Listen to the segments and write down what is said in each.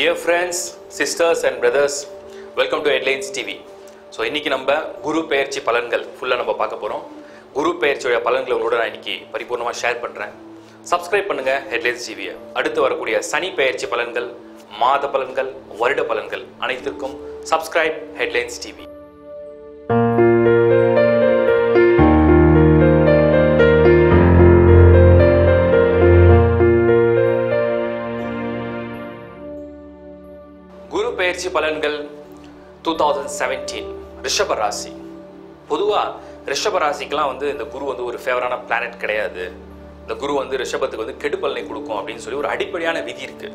Dear friends sisters and brothers welcome to headlines TV so இன்றைக்கி நம்ம குரு பெயர்ச்சி பலன்கள் ஃபுல்லாக நம்ம பார்க்க போகிறோம் குரு பெயர்ச்சியோட பலன்களை உங்களோட நான் இன்னைக்கு பரிபூர்ணமாக ஷேர் பண்ணுறேன் சப்ஸ்கிரைப் பண்ணுங்கள் ஹெட்லைன்ஸ் டிவியை அடுத்து வரக்கூடிய சனி பெயர்ச்சி பலன்கள் மாத பலன்கள் வருட பலன்கள் அனைத்திற்கும் சப்ஸ்கிரைப் ஹெட்லைன்ஸ் டிவி பெயர்ச்சி பலன்கள் டூ தௌசண்ட் செவன்டீன் ரிஷப ராசி. பொதுவாக ரிஷப ராசிக்கெலாம் வந்து இந்த குரு வந்து ஒரு ஃபேவரான பிளானட் கிடையாது. இந்த குரு வந்து ரிஷபத்துக்கு வந்து கெடு பலனை கொடுக்கும் அப்படின்னு சொல்லி ஒரு அடிப்படையான விதி இருக்கு.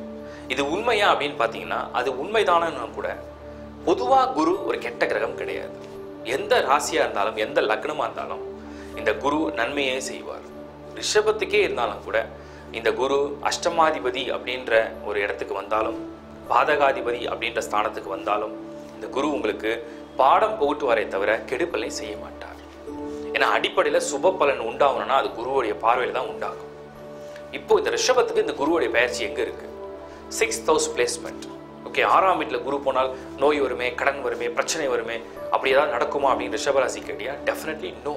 இது உண்மையா அப்படின்னு பார்த்தீங்கன்னா அது உண்மைதானு கூட. பொதுவாக குரு ஒரு கெட்ட கிரகம் கிடையாது. எந்த ராசியாக இருந்தாலும் எந்த லக்னமாக இருந்தாலும் இந்த குரு நன்மையே செய்வார். ரிஷபத்துக்கே இருந்தாலும் கூட இந்த குரு அஷ்டமாதிபதி அப்படின்ற ஒரு இடத்துக்கு வந்தாலும் பாதகாதிபதி அப்படின்ற ஸ்தானத்துக்கு வந்தாலும் இந்த குரு உங்களுக்கு பாடம் புகட்டுவாரே தவிர கெடுப்பலை செய்ய மாட்டார். ஏன்னா அடிப்படையில் சுப பலன் உண்டாகணும்னா அது குருவுடைய பார்வையில் தான் உண்டாகும். இப்போ இந்த ரிஷபத்துக்கு இந்த குருவுடைய பயிற்சி எங்க இருக்கு? சிக்ஸ் ஹவுஸ் பிளேஸ்மெண்ட் ஓகே ஆறாம் வீட்டில் குரு போனால் நோய் வருமே கடன் வருமே பிரச்சனை வருமே அப்படி ஏதாவது நடக்குமா அப்படின்னு ரிஷபராசி கேட்டியா? டெஃபினெட்லி நோ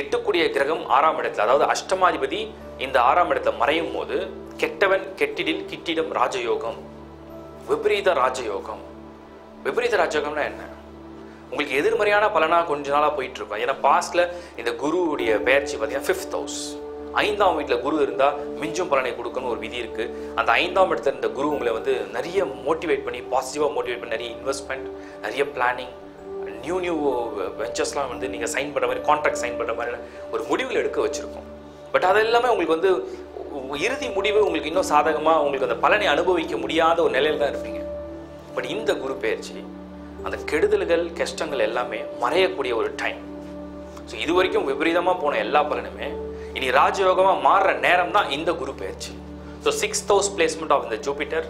எட்டுக்குடிய கிரகம் ஆறாம் இடத்துல அதாவது அஷ்டமாதிபதி இந்த ஆறாம் இடத்துல மறையும் போது கெட்டவன் கெட்டிடில் கிட்டிடம் ராஜயோகம். விபரீத ராஜயோகம். விபரீத ராஜயோகம்னா என்ன? உங்களுக்கு எதிர்மறையான பலனா கொஞ்ச நாளாக போயிட்டு இருக்கும் ஏன்னா பாஸ்ட்ல இந்த குருவுடைய பெயர்ச்சி பார்த்தீங்கன்னா ஃபிஃப்த் ஹவுஸ் ஐந்தாம் வீட்டில் குரு இருந்தால் மிஞ்சும் பலனை கொடுக்கணும் ஒரு விதி இருக்கு. அந்த ஐந்தாம் இடத்துல இந்த குரு உங்களை வந்து நிறைய மோட்டிவேட் பண்ணி பாசிட்டிவாக மோட்டிவேட் பண்ணி நிறைய இன்வெஸ்ட்மெண்ட் நிறைய பிளானிங் நியூ நியூ வெஞ்சர்ஸ்லாம் வந்து நீங்கள் சைன் பண்ணுற மாதிரி கான்ட்ராக்ட் சைன் பண்ணுற மாதிரி ஒரு முடிவுகள் எடுக்க வச்சுருக்கோம். பட் அதெல்லாமே உங்களுக்கு வந்து இறுதி முடிவு உங்களுக்கு இன்னும் சாதகமாக உங்களுக்கு அந்த பலனை அனுபவிக்க முடியாத ஒரு நிலையில் தான் இருப்பீங்க. பட் இந்த குரு பயிற்சி அந்த கெடுதல்கள் கஷ்டங்கள் எல்லாமே மறையக்கூடிய ஒரு டைம் ஸோ இது வரைக்கும் விபரீதமாக போன எல்லா பலனுமே இனி ராஜயோகமாக மாறுற நேரம் தான் இந்த குரு பயிற்சி. So six house placement of இந்த ஜூபிட்டர்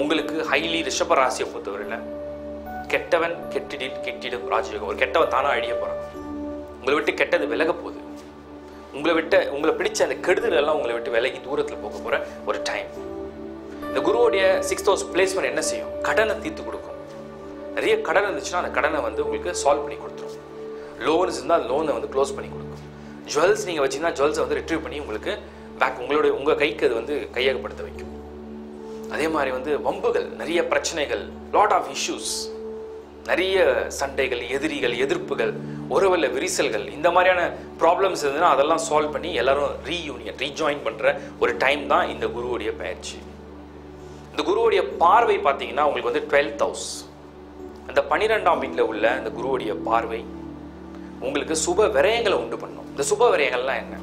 உங்களுக்கு ஹைலி ரிஷப ராசியை பொறுத்தவரையில் கெட்டவன் கெட்டிடில் கெட்டிடும் ராஜயோகம். ஒரு கெட்டவன் தானாக அழிய போகிறான் உங்களை விட்டு கெட்டது விலக போகுது. உங்களை விட்டு உங்களை பிடிச்ச அந்த கெடுதல் எல்லாம் உங்களை விட்டு விலகி தூரத்தில் போக போகிற ஒரு டைம் இந்த குருவோடைய சிக்ஸ்த் ஹவுஸ் பிளேஸ்மெண்ட் என்ன செய்யும்? கடனை தீர்த்து கொடுக்கும். நிறைய கடன் இருந்துச்சுன்னா அந்த கடனை வந்து உங்களுக்கு சால்வ் பண்ணி கொடுத்துரும். லோன்ஸ் இருந்தால் லோனை வந்து க்ளோஸ் பண்ணி கொடுக்கும். ஜுவல்ஸ் நீங்கள் வச்சீங்கன்னா ஜுவல்ஸை வந்து ரிட்ரீவ் பண்ணி உங்களுக்கு பேக் உங்களுடைய உங்கள் கைக்கு அது வந்து கையகப்படுத்த வைக்கும். அதே மாதிரி வந்து வம்புகள் நிறைய பிரச்சனைகள் லாட் ஆஃப் இஷ்யூஸ் நிறைய சண்டைகள் எதிரிகள் எதிர்ப்புகள் உறவில் விரிசல்கள் இந்த மாதிரியான ப்ராப்ளம்ஸ் இருந்ததுன்னா அதெல்லாம் சால்வ் பண்ணி எல்லாரும் ரீயூனியன் ரீஜாயின் பண்ணுற ஒரு டைம் தான் இந்த குருவுடைய பயிற்சி. இந்த குருவுடைய பார்வை பார்த்தீங்கன்னா உங்களுக்கு வந்து டுவெல்த் ஹவுஸ் அந்த பன்னிரெண்டாம் வீட்டில் உள்ள இந்த குருவுடைய பார்வை உங்களுக்கு சுப விரயங்களை உண்டு பண்ணும். இந்த சுப விரயங்கள்லாம் என்ன?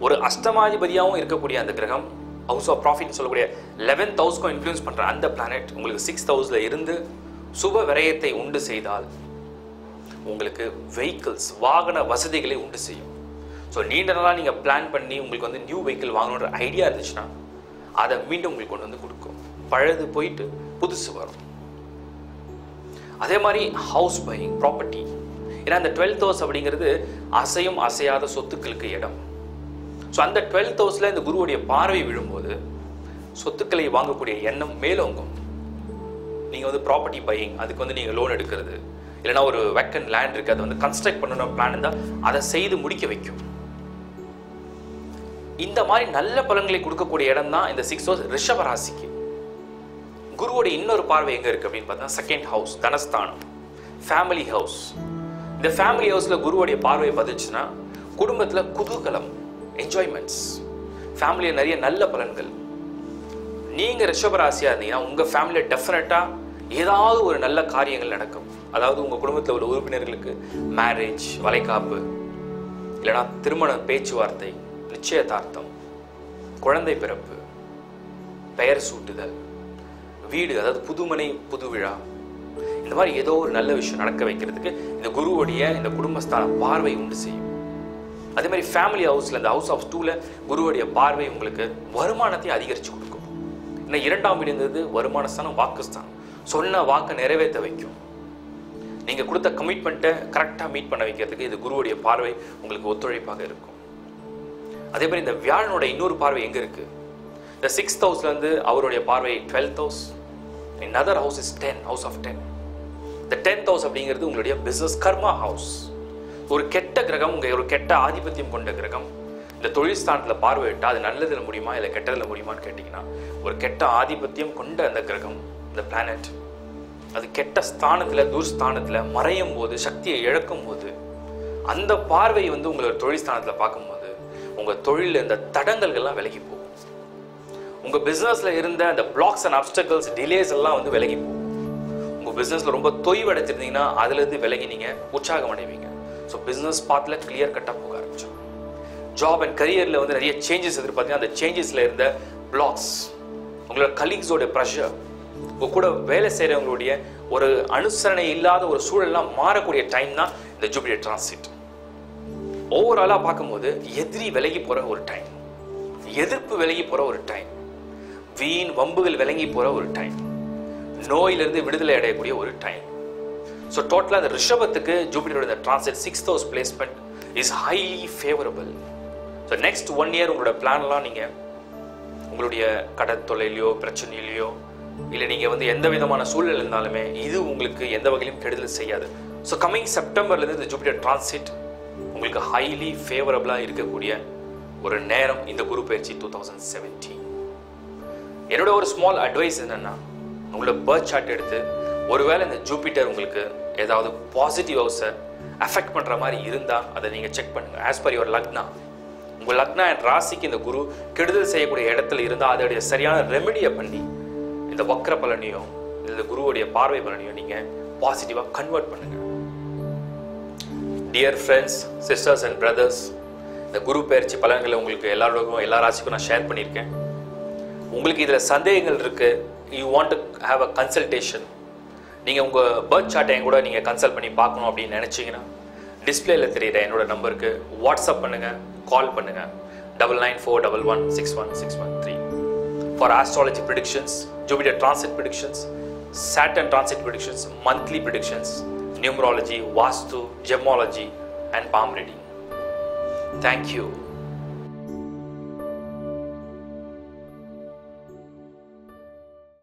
ஒரு அஷ்டமாதிபதியாகவும் இருக்கக்கூடிய அந்த கிரகம் ஹவுஸ் ஆஃப் ப்ராஃபிட்னு சொல்லக்கூடிய லெவன்த் ஹவுஸ்க்கும் இன்ஃப்ளூயன்ஸ் பண்ணுற அந்த பிளானட் உங்களுக்கு சிக்ஸ்த் ஹவுஸில் இருந்து சுப விரயத்தை உண்டு செய்தால் உங்களுக்கு வெஹிக்கிள்ஸ் வாகன வசதிகளை உண்டு செய்யும். ஸோ நீண்ட நாளாக நீங்கள் பிளான் பண்ணி உங்களுக்கு வந்து நியூ வெஹிக்கிள் வாங்கணுன்ற ஐடியா இருந்துச்சுன்னா அதை மீண்டும் உங்களுக்கு கொண்டு வந்து கொடுக்கும். பழுது போயிட்டு புதுசு வரும். அதே மாதிரி ஹவுஸ் பையிங் ப்ராப்பர்ட்டி ஏன்னா அந்த டுவெல்த் ஹவுஸ் அப்படிங்கிறது அசையும் அசையாத சொத்துக்களுக்கு இடம். ஸோ அந்த டுவெல்த் ஹவுஸில் இந்த குருவுடைய பார்வை விழும்போது சொத்துக்களை வாங்கக்கூடிய எண்ணம் மேலோங்கும். நீங்கள் வந்து ப்ராப்பர்ட்டி பையிங் அதுக்கு வந்து நீங்கள் லோன் எடுக்கிறது. இல்லைன்னா ஒரு வெக்கன் லேண்ட் இருக்குது அதை வந்து கன்ஸ்ட்ரக்ட் பண்ணணும் பிளான் இருந்தால் அதை செய்து முடிக்க வைக்கும். இந்த மாதிரி நல்ல பலன்களை கொடுக்கக்கூடிய இடம் தான் இந்த சிக்ஸ் ஹவுஸ் ரிஷப ராசிக்கு. குருவோட இன்னொரு பார்வை எங்கே இருக்குது அப்படின்னு பார்த்தா செகண்ட் ஹவுஸ் தனஸ்தானம். ஃபேமிலி ஹவுஸ் இந்த ஃபேமிலி ஹவுஸில் குருவோடைய பார்வை பதிச்சுன்னா குடும்பத்தில் குதூகலம் என்ஜாய்மெண்ட்ஸ் ஃபேமிலியில் நிறைய நல்ல பலன்கள். நீங்கள் ரிஷபராசியாக இருந்தீங்கன்னா உங்கள் ஃபேமிலியில் டெஃபினட்டாக ஏதாவது ஒரு நல்ல காரியங்கள் நடக்கும். அதாவது உங்கள் குடும்பத்தில் உள்ள உறுப்பினர்களுக்கு மேரேஜ் வளைகாப்பு இல்லைனா திருமண பேச்சுவார்த்தை நிச்சயதார்த்தம் குழந்தை பிறப்பு பெயர் சூட்டுதல் வீடு அதாவது புதுமனை புது விழா இந்த மாதிரி ஏதோ ஒரு நல்ல விஷயம் நடக்க வைக்கிறதுக்கு இந்த குருவுடைய இந்த குடும்பஸ்தான பார்வை உண்டு செய்யும். அதே மாதிரி ஃபேமிலி ஹவுஸில் இந்த ஹவுஸ் ஆஃப் டூல குருவுடைய பார்வை உங்களுக்கு வருமானத்தை அதிகரித்து கொடுக்கும். இல்லை இரண்டாம் வீடுங்கிறது வருமான ஸ்தானம் வாக்குஸ்தானம் சொன்ன வாக்கை நிறைவேற்ற வைக்கும். நீங்கள் கொடுத்த கமிட்மெண்ட்டை கரெக்டாக மீட் பண்ண வைக்கிறதுக்கு இது குருவுடைய பார்வை உங்களுக்கு ஒத்துழைப்பாக இருக்கும். அதே மாதிரி இந்த வியாழனோட இன்னொரு பார்வை எங்கே இருக்கு? இந்த சிக்ஸ்த் ஹவுஸ்லேருந்து அவருடைய பார்வை twelfth house other house is ten house of ten இந்த டென்த் ஹவுஸ் அப்படிங்கிறது உங்களுடைய பிஸ்னஸ் கர்மா ஹவுஸ் ஒரு கெட்ட கிரகம் உங்கள் ஒரு கெட்ட ஆதிபத்தியம் கொண்ட கிரகம். இந்த தொழில் ஸ்தானத்தில் பார்வையிட்டால் அது நல்லதில் முடியுமா இல்லை கெட்டதில் முடியுமான்னு கேட்டிங்கன்னா ஒரு கெட்ட ஆதிபத்தியம் கொண்ட அந்த கிரகம் இந்த பிளானட் அது கெட்ட ஸ்தானத்தில் துர்ஸ்தானத்தில் மறையும் போது சக்தியை இழக்கும் போது அந்த பார்வை வந்து உங்களை ஒரு தொழில் ஸ்தானத்தில் பார்க்கும்போது உங்கள் தொழிலில் இந்த தடங்கல்கள்லாம் விலகி போகும். உங்கள் பிஸ்னஸில் இருந்த அந்த பிளாக்ஸ் அண்ட் அப்டக்கல்ஸ் டிலேஸ் எல்லாம் வந்து விலகி போகும். உங்கள் பிஸ்னஸில் ரொம்ப தொய்வடைச்சிருந்தீங்கன்னா அதுலேருந்து விலகி நீங்கள் உற்சாகம் அடைவீங்க. ஸோ பிஸ்னஸ் பாத்தில் கிளியர் கட்டாக போக ஆரம்பிச்சோம் ஜாப் அண்ட் கரியரில் வந்து நிறைய சேஞ்சஸ் எதிர்பார்த்தீங்கன்னா அந்த சேஞ்சஸில் இருந்த பிளாக்ஸ் உங்களோட கலீக்ஸோட ப்ரெஷர் உங்கள் கூட வேலை செய்கிறவங்களுடைய ஒரு அனுசரணை இல்லாத ஒரு சூழல்லாம் மாறக்கூடிய டைம் தான் இந்த ஜூபிலியர் டிரான்சிட் ஓவராலாக பார்க்கும்போது எதிரி விலகி போகிற ஒரு டைம் எதிர்ப்பு விலகி போகிற ஒரு டைம் வீண் வம்புகள் விலங்கி போகிற ஒரு டைம் நோயிலிருந்து விடுதலை அடையக்கூடிய ஒரு டைம் ஸோ டோட்டலாக அந்த ரிஷபத்துக்கு ஜூபிட்டரோட இந்த transit sixth house placement is highly favourable so next one year உங்களோட பிளான்லாம் நீங்கள் உங்களுடைய கடன் தொல்லையிலையோ பிரச்சனையிலையோ இல்லை நீங்கள் வந்து எந்த விதமான சூழல் இருந்தாலுமே இது உங்களுக்கு எந்த வகையிலும் கெடுதல் செய்யாது. ஸோ கம்மிங் செப்டம்பர்லேருந்து இந்த ஜூபிட்டர் டிரான்சிட் உங்களுக்கு ஹைலி ஃபேவரபிளாக இருக்கக்கூடிய ஒரு நேரம் இந்த குரு பயிற்சி டூ தௌசண்ட் செவன்டீன் என்னோட ஒரு ஸ்மால் அட்வைஸ் என்னென்னா உங்களோட பர்த் சார்ட் எடுத்து ஒருவேளை இந்த ஜூபிட்டர் உங்களுக்கு ஏதாவது பாசிட்டிவ் ஹவுஸை அஃபெக்ட் பண்ணுற மாதிரி இருந்தால் அதை நீங்கள் செக் பண்ணுங்கள் ஆஸ் பர் யுவர் லக்னா உங்கள் லக்னா என் ராசிக்கு இந்த குரு கெடுதல் செய்யக்கூடிய இடத்துல இருந்தால் அதோடைய சரியான ரெமெடியை பண்ணி இந்த வக்ர பலனையும் இந்த குருவுடைய பார்வை பலனையும் நீங்கள் பாசிட்டிவாக கன்வெர்ட் பண்ணுங்கள் dear friends sisters and brothers இந்த குரு பயிற்சி பலன்களை உங்களுக்கு எல்லாரோடும் எல்லா ராசிக்கும் நான் ஷேர் பண்ணியிருக்கேன். உங்களுக்கு இதில் சந்தேகங்கள் இருக்கு you want to have a consultation நீங்கள் உங்கள் பர்த் சார்ட்டையும் கூட நீங்கள் கன்சல்ட் பண்ணி பார்க்கணும் அப்படின்னு நினச்சிங்கன்னா டிஸ்பிளேல தெரியுற என்னோட நம்பருக்கு வாட்ஸ்அப் பண்ணுங்கள் கால் பண்ணுங்கள் double nine four double one six one six one three for astrology predictions Jupiter transit predictions saturn transit predictions monthly predictions numerology vastu gemology and palm reading thank you